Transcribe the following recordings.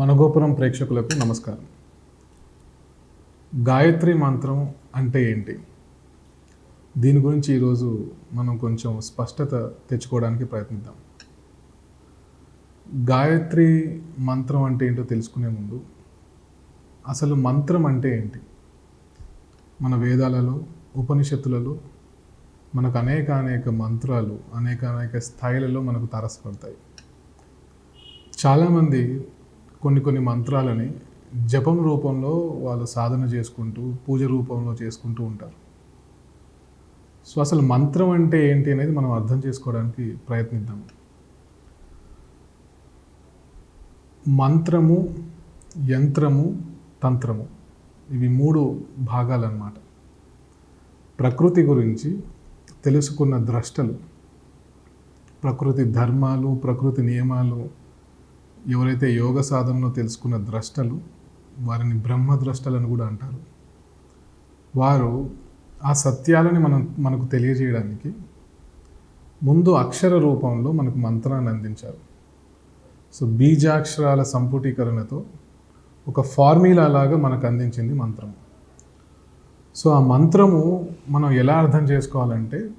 మనగోపురం ప్రేక్షకులకు నమస్కారం. గాయత్రి మంత్రం అంటే ఏంటి? దీని గురించి ఈరోజు మనం కొంచెం స్పష్టత తెచ్చుకోవడానికి ప్రయత్నిద్దాం. గాయత్రి మంత్రం అంటే ఏంటో తెలుసుకునే ముందు అసలు మంత్రం అంటే ఏంటి? మన వేదాలలో ఉపనిషత్తులలో మనకు అనేక అనేక మంత్రాలు అనేక అనేక స్థాయిలలో మనకు తారసపడతాయి. చాలామంది కొన్ని కొన్ని మంత్రాలని జపం రూపంలో వాళ్ళు సాధన చేసుకుంటూ పూజ రూపంలో చేసుకుంటూ ఉంటారు. సో అసలు మంత్రం అంటే ఏంటి అనేది మనం అర్థం చేసుకోవడానికి ప్రయత్నిద్దాం. మంత్రము యంత్రము తంత్రము ఇవి మూడు భాగాలన్నమాట. ప్రకృతి గురించి తెలుసుకున్న ద్రష్టలు ప్రకృతి ధర్మాలు ప్రకృతి నియమాలు ఎవరైతే యోగ సాధనను తెలుసుకున్న ద్రష్టలు వారిని బ్రహ్మ ద్రష్టలను కూడా అంటారు. వారు ఆ సత్యాలని మనం మనకు తెలియజేయడానికి ముందు అక్షర రూపంలో మనకు మంత్రాన్ని అందించారు. సో బీజాక్షరాల సంపుటీకరణతో ఒక ఫార్ములా లాగా మనకు అందించింది మంత్రం. సో ఆ మంత్రము మనం ఎలా అర్థం చేసుకోవాలంటే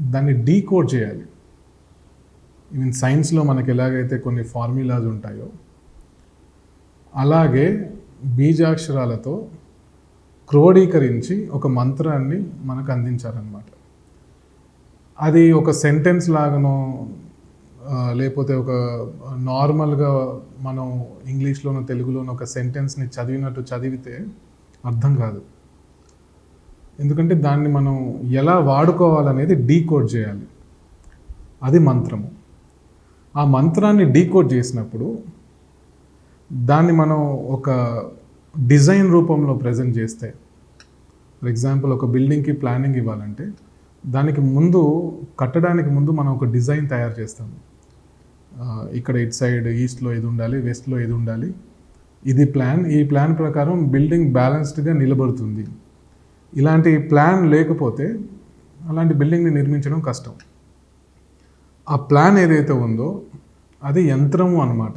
దాన్ని డీకోడ్ చేయాలి. ఈవెన్ సైన్స్లో మనకి ఎలాగైతే కొన్ని ఫార్ములాస్ ఉంటాయో అలాగే బీజాక్షరాలతో క్రోడీకరించి ఒక మంత్రాన్ని మనకు అందించారనమాట అది ఒక సెంటెన్స్ లాగానో లేకపోతే ఒక నార్మల్గా మనం ఇంగ్లీష్లోనో తెలుగులోనో ఒక సెంటెన్స్ని చదివినట్టు చదివితే అర్థం కాదు. ఎందుకంటే దాన్ని మనం ఎలా వాడుకోవాలనేది డీకోడ్ చేయాలి. అది మంత్రము. ఆ మంత్రాన్ని డీకోడ్ చేసినప్పుడు దాన్ని మనం ఒక డిజైన్ రూపంలో ప్రజెంట్ చేస్తే ఫర్ ఎగ్జాంపుల్ ఒక బిల్డింగ్కి ప్లానింగ్ ఇవ్వాలంటే దానికి ముందు కట్టడానికి ముందు మనం ఒక డిజైన్ తయారు చేస్తాం ఇక్కడ ఇటు సైడ్ ఈస్ట్లో ఇది ఉండాలి వెస్ట్లో ఇది ఉండాలి ఇది ప్లాన్. ఈ ప్లాన్ ప్రకారం బిల్డింగ్ బ్యాలెన్స్డ్గా నిలబడుతుంది. ఇలాంటి ప్లాన్ లేకపోతే అలాంటి బిల్డింగ్ని నిర్మించడం కష్టం. ఆ ప్లాన్ ఏదైతే ఉందో అది యంత్రము అనమాట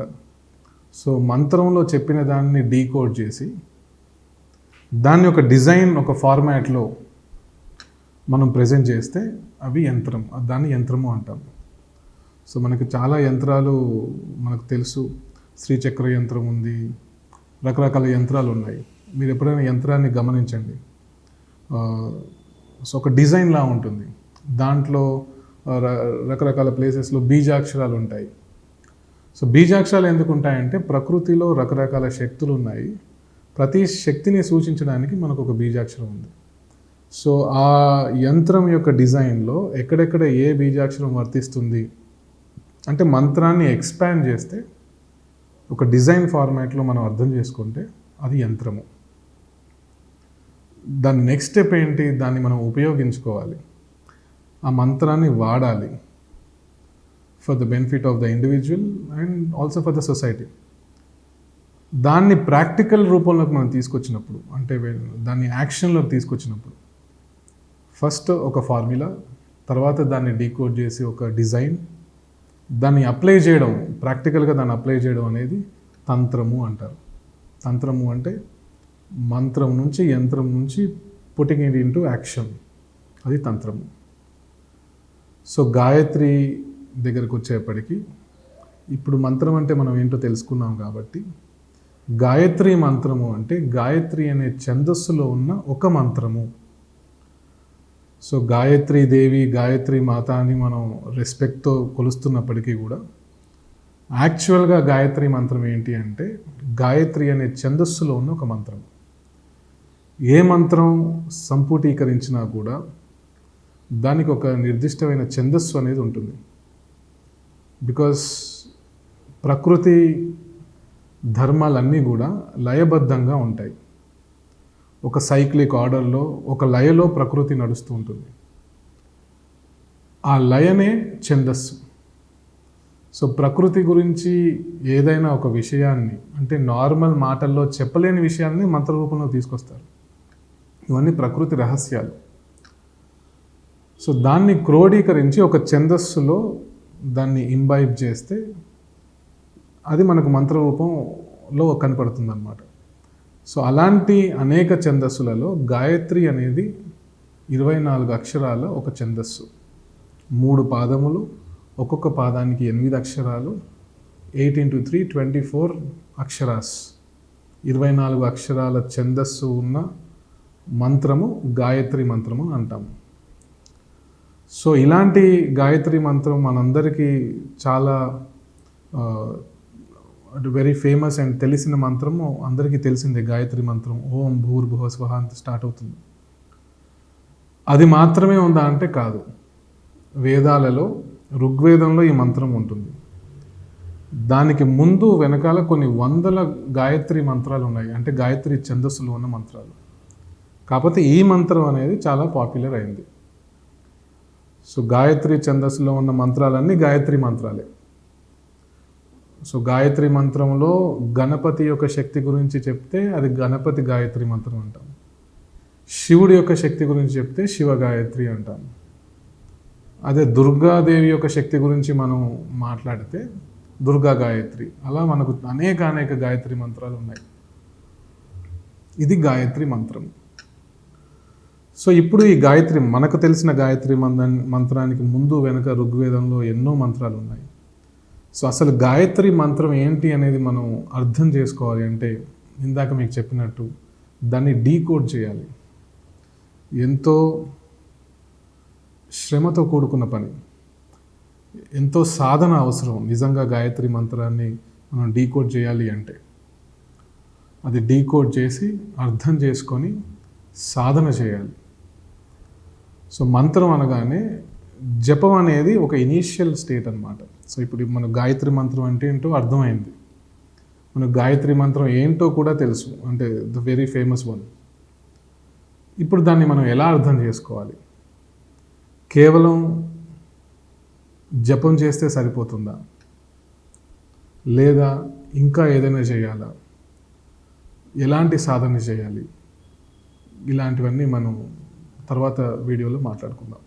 సో మంత్రంలో చెప్పిన దాన్ని డీకోడ్ చేసి దాన్ని ఒక డిజైన్ ఒక ఫార్మాట్లో మనం ప్రజెంట్ చేస్తే అవి యంత్రం దాన్ని యంత్రము అంటాం. సో మనకి చాలా యంత్రాలు మనకు తెలుసు. శ్రీచక్ర యంత్రం ఉంది రకరకాల యంత్రాలు ఉన్నాయి. మీరు ఎప్పుడైనా యంత్రాన్ని గమనించండి. సో ఒక డిజైన్లా ఉంటుంది. దాంట్లో రకరకాల ప్లేసెస్లో బీజాక్షరాలు ఉంటాయి. సో బీజాక్షరాలు ఎందుకు ఉంటాయంటే ప్రకృతిలో రకరకాల శక్తులు ఉన్నాయి ప్రతి శక్తిని సూచించడానికి మనకు ఒక బీజాక్షరం ఉంది. సో ఆ యంత్రం యొక్క డిజైన్లో ఎక్కడెక్కడ ఏ బీజాక్షరం వర్తిస్తుంది అంటే మంత్రాన్ని ఎక్స్పాండ్ చేస్తే ఒక డిజైన్ ఫార్మాట్లో మనం అర్థం చేసుకుంటే అది యంత్రము. దాని నెక్స్ట్ స్టెప్ ఏంటి? దాన్ని మనం ఉపయోగించుకోవాలి. ఆ మంత్రాన్ని వాడాలి. For the benefit of the individual and also for the society దాన్ని ప్రాక్టికల్ రూపంలోకి మనం తీసుకొచ్చినప్పుడు అంటే దాన్ని యాక్షన్లోకి తీసుకొచ్చినప్పుడు ఫస్ట్ ఒక ఫార్ములా తర్వాత దాన్ని డీకోడ్ చేసి ఒక డిజైన్ దాన్ని అప్లై చేయడం ప్రాక్టికల్గా దాన్ని అప్లై చేయడం అనేది తంత్రము అంటారు. తంత్రము అంటే మంత్రం నుంచి యంత్రం నుంచి పుట్టింగ్ ఇట్ ఇంటూ యాక్షన్ అది తంత్రము. సో గాయత్రి దగ్గరకు వచ్చేప్పటికి ఇప్పుడు మంత్రం అంటే మనం ఏంటో తెలుసుకున్నాం కాబట్టి గాయత్రి మంత్రము అంటే గాయత్రి అనే ఛందస్సులో ఉన్న ఒక మంత్రము. సో గాయత్రి దేవి గాయత్రి మాత అని మనం రెస్పెక్ట్తో కొలుస్తున్నప్పటికీ కూడా యాక్చువల్గా గాయత్రి మంత్రం ఏంటి అంటే గాయత్రి అనే ఛందస్సులో ఉన్న ఒక మంత్రం. ఏ మంత్రం సంపుటీకరించినా కూడా దానికి ఒక నిర్దిష్టమైన ఛందస్సు అనేది ఉంటుంది. బికాస్ ప్రకృతి ధర్మాలన్నీ కూడా లయబద్ధంగా ఉంటాయి. ఒక సైక్లిక్ ఆర్డర్లో ఒక లయలో ప్రకృతి నడుస్తూ ఉంటుంది. ఆ లయనే ఛందస్సు. సో ప్రకృతి గురించి ఏదైనా ఒక విషయాన్ని అంటే నార్మల్ మాటల్లో చెప్పలేని విషయాన్ని మంత్రరూపంలో తీసుకొస్తారు. ఇవన్నీ ప్రకృతి రహస్యాలు. సో దాన్ని క్రోడీకరించి ఒక ఛందస్సులో దాన్ని ఇంబైబ్ చేస్తే అది మనకు మంత్ర రూపంలో కనపడుతుంది అనమాట సో అలాంటి అనేక ఛందస్సులలో గాయత్రి అనేది ఇరవై నాలుగు అక్షరాల ఒక ఛందస్సు. మూడు పాదములు ఒక్కొక్క పాదానికి ఎనిమిది అక్షరాలు eight into three twenty four అక్షరాస్. ఇరవై నాలుగు అక్షరాల ఛందస్సు ఉన్న మంత్రము గాయత్రి మంత్రము అంటాము. సో ఇలాంటి గాయత్రి మంత్రం మనందరికీ చాలా వెరీ ఫేమస్ అండ్ తెలిసిన మంత్రము అందరికీ తెలిసిందే గాయత్రి మంత్రం. ఓం భూర్భువ స్వహ అంత స్టార్ట్ అవుతుంది. అది మాత్రమే ఉందా అంటే కాదు. వేదాలలో ఋగ్వేదంలో ఈ మంత్రం ఉంటుంది. దానికి ముందు వెనకాల కొన్ని వందల గాయత్రి మంత్రాలు ఉన్నాయి. అంటే గాయత్రి ఛందస్సులు ఉన్న మంత్రాలు. కాకపోతే ఈ మంత్రం అనేది చాలా పాపులర్ అయింది. సో గాయత్రి ఛందస్సులో ఉన్న మంత్రాలన్నీ గాయత్రి మంత్రాలే. సో గాయత్రి మంత్రంలో గణపతి యొక్క శక్తి గురించి చెప్తే అది గణపతి గాయత్రి మంత్రం అంటాం. శివుడి యొక్క శక్తి గురించి చెప్తే శివ గాయత్రి అంటాం. అదే దుర్గాదేవి యొక్క శక్తి గురించి మనం మాట్లాడితే దుర్గా గాయత్రి అలా మనకు అనేక అనేక గాయత్రి మంత్రాలు ఉన్నాయి. ఇది గాయత్రి మంత్రం. సో ఇప్పుడు ఈ గాయత్రి మనకు తెలిసిన గాయత్రి మంద మంత్రానికి ముందు వెనుక ఋగ్వేదంలో ఎన్నో మంత్రాలు ఉన్నాయి. సో అసలు గాయత్రి మంత్రం ఏంటి అనేది మనం అర్థం చేసుకోవాలి అంటే ఇందాక మీకు చెప్పినట్టు దాన్ని డీకోడ్ చేయాలి. ఎంతో శ్రమతో కూడుకున్న పని ఎంతో సాధన అవసరం నిజంగా గాయత్రి మంత్రాన్ని మనం డీకోడ్ చేయాలి అంటే. అది డీకోడ్ చేసి అర్థం చేసుకొని సాధన చేయాలి. సో మంత్రం అనగానే జపం అనేది ఒక ఇనీషియల్ స్టేట్ అనమాట సో ఇప్పుడు మన గాయత్రి మంత్రం అంటే ఏంటో అర్థమైంది. మన గాయత్రి మంత్రం ఏంటో కూడా తెలుసు. అంటే ద వెరీ ఫేమస్ వన్ ఇప్పుడు దాన్ని మనం ఎలా అర్థం చేసుకోవాలి? కేవలం జపం చేస్తే సరిపోతుందా? లేదా ఇంకా ఏదైనా చేయాలా? ఎలాంటి సాధన చేయాలి? ఇలాంటివన్నీ మనం తర్వాత వీడియోలో మాట్లాడుకుందాం.